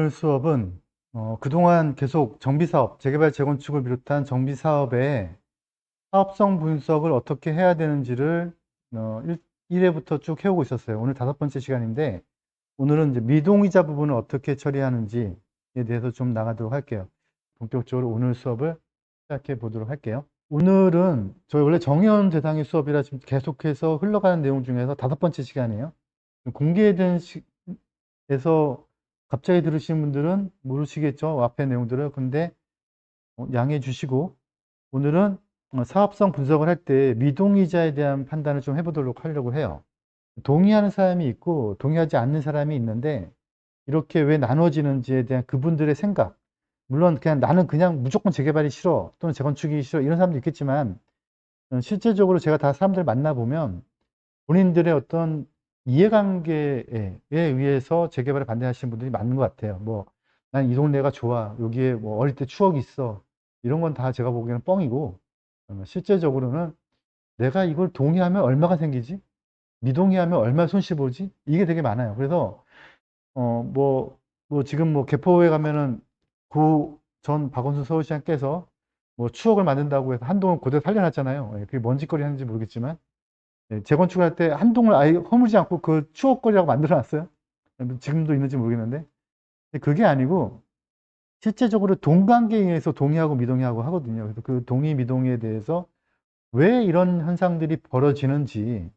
오늘 수업은 어, 그동안 계속 정비사업, 재개발, 재건축을 비롯한 정비사업의 사업성 분석을 어떻게 해야 되는지를 어, 1, 회부터쭉 해오고 있었어요. 오늘 다섯 번째 시간인데 오늘은 이제 미동이자 부분을 어떻게 처리하는지에 대해서 좀 나가도록 할게요. 본격적으로 오늘 수업을 시작해 보도록 할게요. 오늘은 저희 원래 정의원 대상의 수업이라 지금 계속해서 흘러가는 내용 중에서 다섯 번째 시간이에요. 공개된 시에서 갑자기 들으시는 분들은 모르시겠죠? 앞에 내용들을. 근데 어, 양해해 주시고 오늘은 어, 사업성 분석을 할 때 미동이자에 대한 판단을 좀 해보도록 하려고 해요. 동의하는 사람이 있고 동의하지 않는 사람이 있는데 이렇게 왜 나눠지는지에 대한 그분들의 생각. 물론 그냥 나는 그냥 무조건 재개발이 싫어 또는 재건축이 싫어 이런 사람도 있겠지만 어, 실제적으로 제가 다 사람들 만나보면 본인들의 어떤 이해관계에 의해서 재개발에 반대하시는 분들이 많은 것 같아요. 뭐, 난 이 동네가 좋아. 여기에 뭐 어릴 때 추억이 있어. 이런 건 다 제가 보기에는 뻥이고, 어, 실제적으로는 내가 이걸 동의하면 얼마가 생기지? 미동의하면 얼마 손실 보지? 이게 되게 많아요. 그래서, 어, 뭐, 뭐 지금 뭐 개포에 가면은 고전 박원순 서울시장께서 뭐 추억을 만든다고 해서 한동안 그대로 살려놨잖아요. 예, 그게 뭔 짓거리 하는지 모르겠지만. 예, 재건축을 할때 한동을 아예 허물지 않고 그 추억거리라고 만들어 놨어요. 지금도 있는지 모르겠는데. 그게 아니고 실제적으로 동관계에 의해서 동의하고 미동의하고 하거든요. 그래서 그 동의, 미동의에 대해서 왜 이런 현상들이 벌어지는지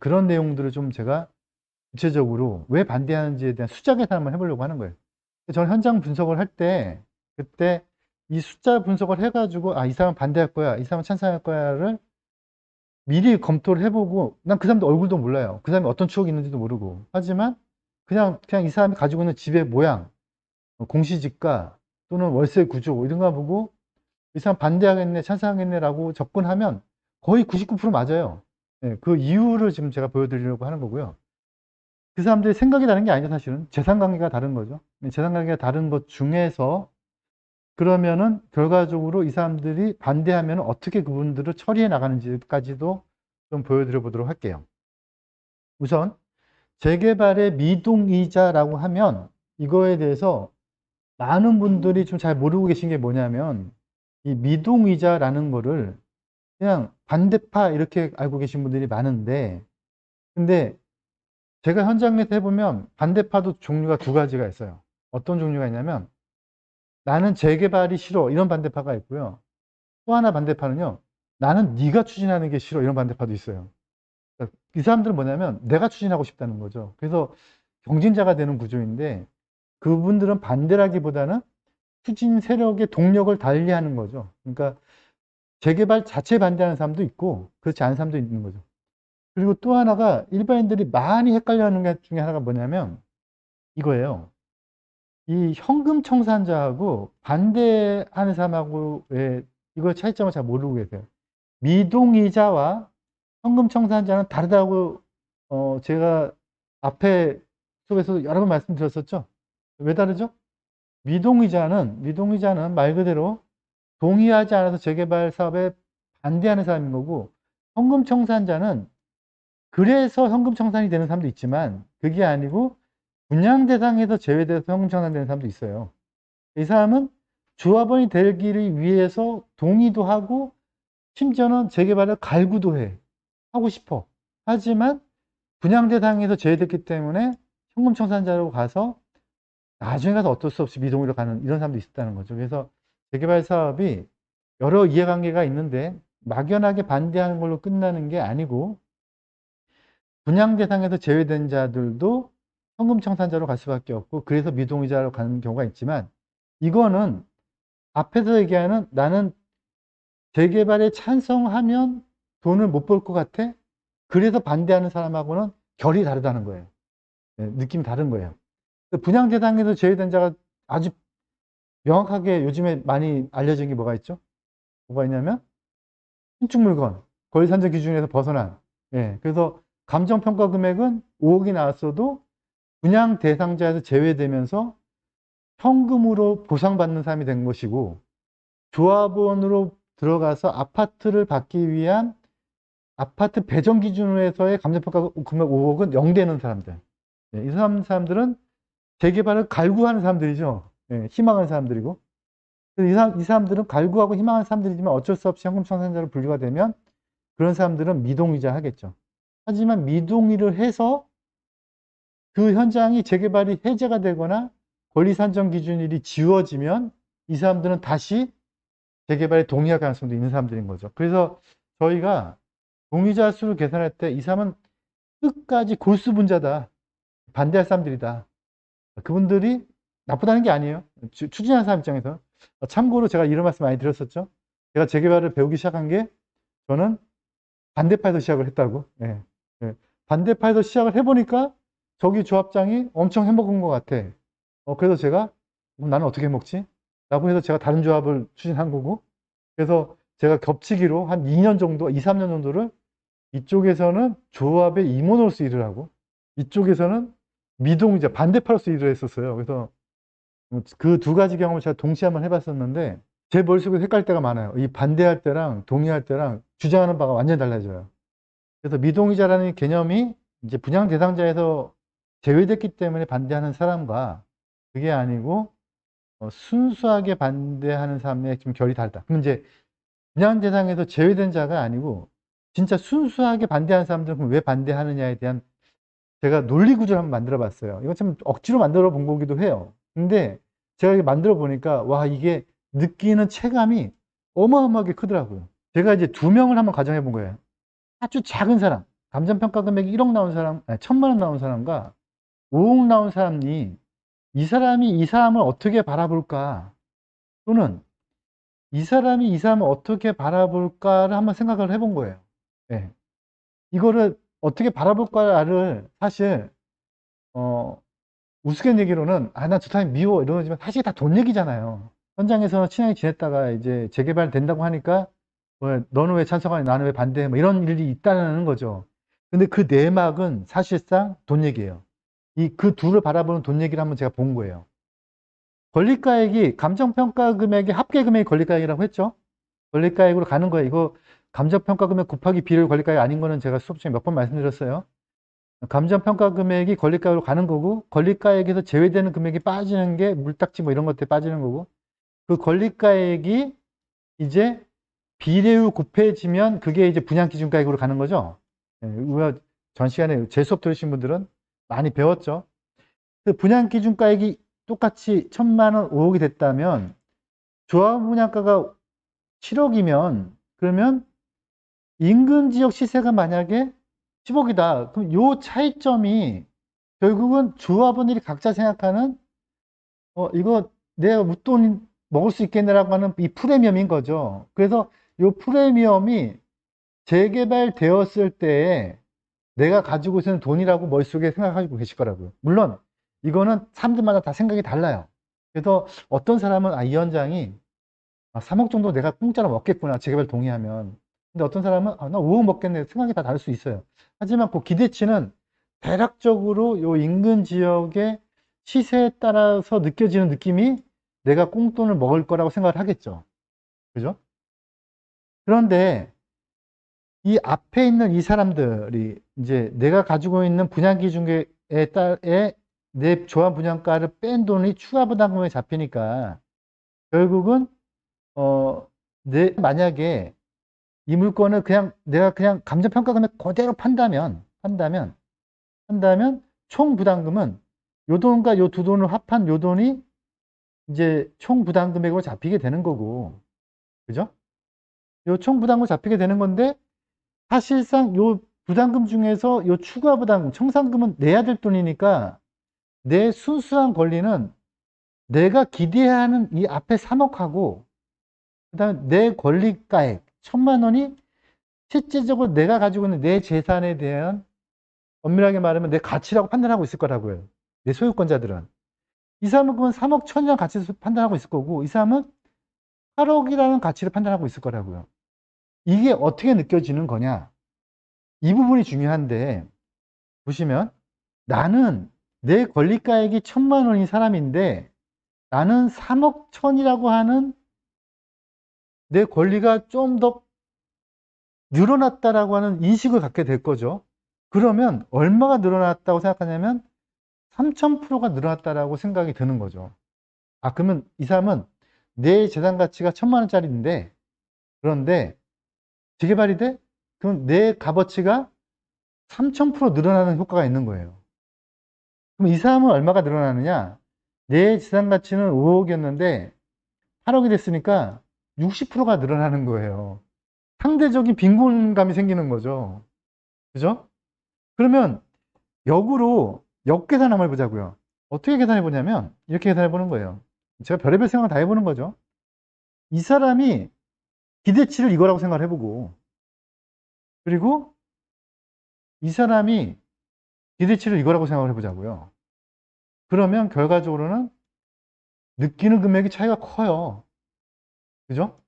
그런 내용들을 좀 제가 구체적으로 왜 반대하는지에 대한 숫자 계산 한번 해보려고 하는 거예요. 저는 현장 분석을 할 때 그때 이 숫자 분석을 해가지고 아, 이 사람 반대할 거야, 이 사람 찬성할 거야를 미리 검토를 해보고 난 그 사람도 얼굴도 몰라요. 그 사람이 어떤 추억이 있는지도 모르고 하지만 그냥 그냥 이 사람이 가지고 있는 집의 모양, 어, 공시지가 또는 월세 구조 이런 거 보고 이 사람 반대하겠네, 찬성하겠네라고 접근하면 거의 99% 맞아요. 예, 그 이유를 지금 제가 보여드리려고 하는 거고요. 그 사람들이 생각이 다른 게 아니죠, 사실은. 재산 관계가 다른 거죠. 재산 관계가 다른 것 중에서 그러면은 결과적으로 이 사람들이 반대하면 어떻게 그분들을 처리해 나가는지까지도 좀 보여드려 보도록 할게요. 우선 재개발의 미동이자라고 하면 이거에 대해서 많은 분들이 좀 잘 모르고 계신 게 뭐냐면 이 미동이자라는 거를 그냥 반대파 이렇게 알고 계신 분들이 많은데 근데 제가 현장에서 해보면 반대파도 종류가 두 가지가 있어요. 어떤 종류가 있냐면 나는 재개발이 싫어 이런 반대파가 있고요. 또 하나 반대파는요. 나는 네가 추진하는 게 싫어 이런 반대파도 있어요. 그러니까 이 사람들은 뭐냐면 내가 추진하고 싶다는 거죠. 그래서 경쟁자가 되는 구조인데 그분들은 반대라기보다는 추진 세력의 동력을 달리하는 거죠. 그러니까 재개발 자체 반대하는 사람도 있고 그렇지 않은 사람도 있는 거죠. 그리고 또 하나가 일반인들이 많이 헷갈려 하는 것 중에 하나가 뭐냐면 이거예요. 이 현금 청산자하고 반대하는 사람하고의 이거 차이점을 잘 모르고 계세요. 미동이자와 현금 청산자는 다르다고 어 제가 앞에 수업에서 여러 번 말씀드렸었죠. 왜 다르죠? 미동이자는 미동이자는 말 그대로 동의하지 않아서 재개발 사업에 반대하는 사람인 거고 현금 청산자는 그래서 현금 청산이 되는 사람도 있지만 그게 아니고 분양 대상에서 제외돼서 청산되는 사람도 있어요. 이 사람은 조합원이 되기를 위해서 동의도 하고 심지어는 재개발을 갈구도 해. 하고 싶어. 하지만 분양 대상에서 제외됐기 때문에 현금 청산자로 가서 나중에 가서 어쩔 수 없이 미동으로 가는 이런 사람도 있었다는 거죠. 그래서 재개발 사업이 여러 이해관계가 있는데 막연하게 반대하는 걸로 끝나는 게 아니고 분양 대상에서 제외된 자들도 현금 청산자로 갈 수밖에 없고 그래서 미동이자로 가는 경우가 있지만 이거는 앞에서 얘기하는 나는 재개발에 찬성하면 돈을 못 벌 것 같아? 그래서 반대하는 사람하고는 결이 다르다는 거예요. 네, 느낌이 다른 거예요. 분양 대상에서 제외된 자가 아주 명확하게 요즘에 많이 알려진 게 뭐가 있죠? 뭐가 있냐면 신축 물건 거래 산정 기준에서 벗어난 예, 그래서 감정평가 금액은 5억이 나왔어도 분양 대상자에서 제외되면서 현금으로 보상받는 사람이 된 것이고 조합원으로 들어가서 아파트를 받기 위한 아파트 배정 기준으로 해서의 감정평가 금액 5억은 0 되는 사람들 네, 이 사람, 사람들은 재개발을 갈구하는 사람들이죠. 예, 희망하는 사람들이고. 이, 사람, 이 사람들은 갈구하고 희망하는 사람들이지만 어쩔 수 없이 현금 청산자로 분류가 되면 그런 사람들은 미동의자 하겠죠. 하지만 미동의를 해서 그 현장이 재개발이 해제가 되거나 권리 산정 기준일이 지워지면 이 사람들은 다시 재개발에 동의할 가능성도 있는 사람들인 거죠. 그래서 저희가 동의자 수를 계산할 때 이 사람은 끝까지 골수 분자다. 반대할 사람들이다. 그분들이 나쁘다는 게 아니에요. 추- 추진하는 사람 입장에서. 참고로 제가 이런 말씀 많이 드렸었죠. 제가 재개발을 배우기 시작한 게 저는 반대파에서 시작을 했다고. 예. 예. 반대파에서 시작을 해보니까 저기 조합장이 엄청 해먹은 것 같아. 어, 그래서 제가 나는 어떻게 해먹지? 라고 해서 제가 다른 조합을 추진한 거고. 그래서 제가 겹치기로 한 2년 정도, 2, 3년 정도를 이쪽에서는 조합의 임원으로서 일을 하고 이쪽에서는 미동이자 반대파로서 일을 했었어요. 그래서 그 두 가지 경험을 제가 동시에 한번 해봤었는데 제 머릿속에 헷갈릴 때가 많아요. 이 반대할 때랑 동의할 때랑 주장하는 바가 완전히 달라져요. 그래서 미동의자라는 개념이 이제 분양 대상자에서 제외됐기 때문에 반대하는 사람과 그게 아니고 어, 순수하게 반대하는 사람의 좀 결이 다르다. 그럼 이제 분양 대상에서 제외된 자가 아니고 진짜 순수하게 반대하는 사람들은 그럼 왜 반대하느냐에 대한 제가 논리 구조를 한번 만들어 봤어요. 이거 참 억지로 만들어 본 거기도 해요. 근데 제가 이렇게 만들어 보니까 와 이게 느끼는 체감이 어마어마하게 크더라고요. 제가 이제 두 명을 한번 가정해 본 거예요. 아주 작은 사람, 감정평가 금액이 1억 나온 사람, 아니, 천만 원 나온 사람과 5억 나온 사람이 이 사람이 이 사람을 어떻게 바라볼까? 또는 이 사람이 이 사람을 어떻게 바라볼까를 한번 생각을 해본 거예요. 예. 이거를 어떻게 바라볼까를 사실 어 우스갯얘기로는 아 나 저 사람 미워 이러지만 사실 다 돈 얘기잖아요. 현장에서 친하게 지냈다가 이제 재개발 된다고 하니까 뭐 너는 왜 찬성하니 나는 왜 반대해 뭐 이런 일이 있다는 거죠. 근데 그 내막은 사실상 돈 얘기예요. 이 그 둘을 바라보는 돈 얘기를 한번 제가 본 거예요. 권리가액이 감정평가 금액의 합계 금액이 권리가액이라고 했죠. 권리가액으로 가는 거예요. 이거 감정평가 금액 곱하기 비율 권리가액 아닌 거는 제가 수업 중에 몇 번 말씀드렸어요. 감정평가 금액이 권리가액으로 가는 거고 권리가액에서 제외되는 금액이 빠지는 게 물딱지 뭐 이런 것들 빠지는 거고 그 권리가액이 이제 비례율 곱해지면 그게 이제 분양 기준가액으로 가는 거죠. 예, 전 시간에 제 수업 들으신 분들은 많이 배웠죠. 그 분양 기준가액이 똑같이 천만 원, 5억이 됐다면 조합 분양가가 7억이면 그러면 인근 지역 시세가 만약에 10억이다. 그럼 요 차이점이 결국은 조합원들이 각자 생각하는 어 이거 내가 웃돈 먹을 수 있겠네라고 하는 이 프리미엄인 거죠. 그래서 요 프리미엄이 재개발되었을 때에 내가 가지고 있는 돈이라고 머릿속에 생각하고 계실 거라고요. 물론 이거는 사람들마다 다 생각이 달라요. 그래서 어떤 사람은 아, 이 현장이 아, 3억 정도 내가 공짜로 먹겠구나. 재개발 동의하면. 근데 어떤 사람은 아, 나 5억 먹겠네. 생각이 다 다를 수 있어요. 하지만 그 기대치는 대략적으로 요 인근 지역의 시세에 따라서 느껴지는 느낌이 내가 꽁돈을 먹을 거라고 생각을 하겠죠. 그죠? 그런데 이 앞에 있는 이 사람들이 이제 내가 가지고 있는 분양 기준에 따에 내 조합 분양가를 뺀 돈이 추가 부담금에 잡히니까 결국은 어, 내 만약에 이 물건을 그냥 내가 그냥 감정평가 금액 그대로 판다면 판다면 판다면 총 부담금은 요 돈과 요 두 돈을 합한 요 돈이 이제 총 부담 금액으로 잡히게 되는 거고 그죠? 요 총 부담금 잡히게 되는 건데 사실상 요 부담금 중에서 요 추가 부담금 청산금은 내야 될 돈이니까 내 순수한 권리는 내가 기대하는 이 앞에 3억하고 그다음에 내 권리가액 천만 원이 실제적으로 내가 가지고 있는 내 재산에 대한 엄밀하게 말하면 내 가치라고 판단하고 있을 거라고요. 내 소유권자들은. 이 사람은 그건 3억 천이라는 가치를 판단하고 있을 거고 이 사람은 8억이라는 가치를 판단하고 있을 거라고요. 이게 어떻게 느껴지는 거냐? 이 부분이 중요한데 보시면 나는 내 권리가액이 천만 원인 사람인데 나는 3억 천이라고 하는 내 권리가 좀 더 늘어났다라고 하는 인식을 갖게 될 거죠. 그러면 얼마가 늘어났다고 생각하냐면 3,000%가 늘어났다라고 생각이 드는 거죠. 아, 그러면 이 사람은 내 재산 가치가 천만 원짜리인데, 그런데 재개발이 돼? 그럼 내 값어치가 3,000% 늘어나는 효과가 있는 거예요. 그럼 이 사람은 얼마가 늘어나느냐? 내 재산 가치는 5억이었는데 8억이 됐으니까 60%가 늘어나는 거예요. 상대적인 빈곤감이 생기는 거죠. 그죠? 그러면 역으로 역계산 한번 해보자고요. 어떻게 계산해 보냐면 이렇게 계산해 보는 거예요. 제가 별의별 생각을 다 해보는 거죠. 이 사람이 기대치를 이거라고 생각을 해보고 그리고 이 사람이 기대치를 이거라고 생각을 해보자고요. 그러면 결과적으로는 느끼는 금액이 차이가 커요. 그죠?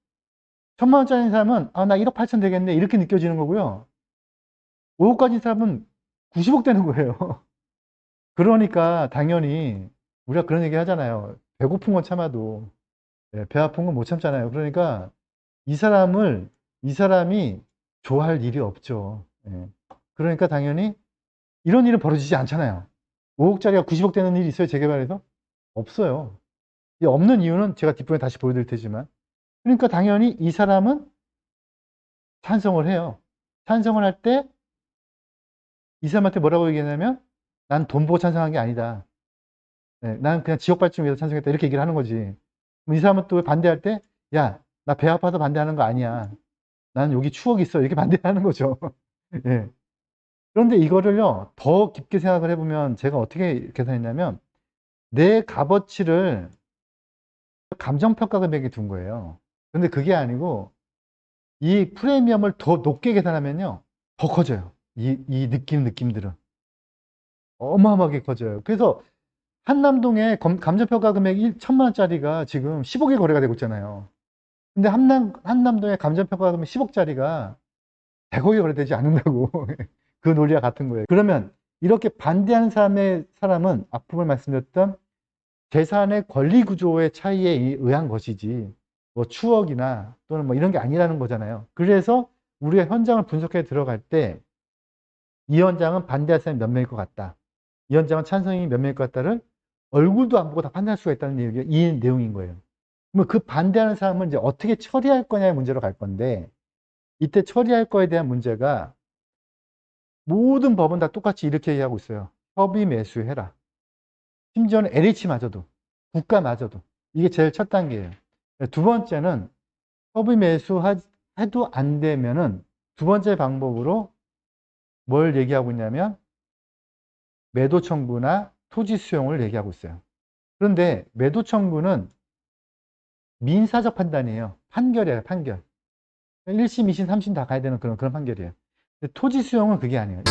천만 원짜리 사람은 아, 나 1억 8천 되겠네 이렇게 느껴지는 거고요. 5억까지 사람은 90억 되는 거예요. 그러니까 당연히 우리가 그런 얘기 하잖아요. 배고픈 건 참아도 예, 배 아픈 건 못 참잖아요. 그러니까 이 사람을 이 사람이 좋아할 일이 없죠. 예. 그러니까 당연히 이런 일은 벌어지지 않잖아요. 5억짜리가 90억 되는 일이 있어요, 재개발에서? 없어요. 이 없는 이유는 제가 뒷부분에 다시 보여드릴 테지만. 그러니까 당연히 이 사람은 찬성을 해요. 찬성을 할 때 이 사람한테 뭐라고 얘기하냐면 난 돈 보고 찬성한 게 아니다. 네, 난 그냥 지역 발전을 위해서 찬성했다. 이렇게 얘기를 하는 거지. 이 사람은 또 반대할 때, 야, 나 배 아파서 반대하는 거 아니야. 나는 여기 추억이 있어. 이렇게 반대하는 거죠. 예. 그런데 이거를요, 더 깊게 생각을 해보면 제가 어떻게 계산했냐면, 내 값어치를 감정평가 금액에 둔 거예요. 근데 그게 아니고, 이 프리미엄을 더 높게 계산하면요, 더 커져요. 이, 이 느낌, 느낌들은. 어마어마하게 커져요. 그래서 한남동에 검- 감정평가 금액 1천만 원짜리가 지금 10억에 거래가 되고 있잖아요. 근데 한남, 한남동의 감정평가 금액 10억짜리가 100억에 거래되지 않는다고. 그 논리와 같은 거예요. 그러면 이렇게 반대하는 사람의 사람은 앞부분 말씀드렸던 재산의 권리 구조의 차이에 의한 것이지 뭐 추억이나 또는 뭐 이런 게 아니라는 거잖아요. 그래서 우리가 현장을 분석해 들어갈 때 이 현장은 반대할 사람이 몇 명일 것 같다. 이 현장은 찬성이 몇 명일 것 같다를 얼굴도 안 보고 다 판단할 수가 있다는 얘기, 이 내용인 거예요. 그러면 그 반대하는 사람은 이제 어떻게 처리할 거냐의 문제로 갈 건데 이때 처리할 거에 대한 문제가 모든 법은 다 똑같이 이렇게 얘기하고 있어요. 협의 매수해라. 심지어는 LH마저도, 국가마저도. 이게 제일 첫 단계예요. 두 번째는 협의 매수해도 안 되면은 두 번째 방법으로 뭘 얘기하고 있냐면 매도 청구나 토지 수용을 얘기하고 있어요. 그런데 매도 청구는 민사적 판단이에요. 판결이에요, 판결. 1심, 2심, 3심 다 가야 되는 그런, 그런 판결이에요. 토지 수용은 그게 아니에요.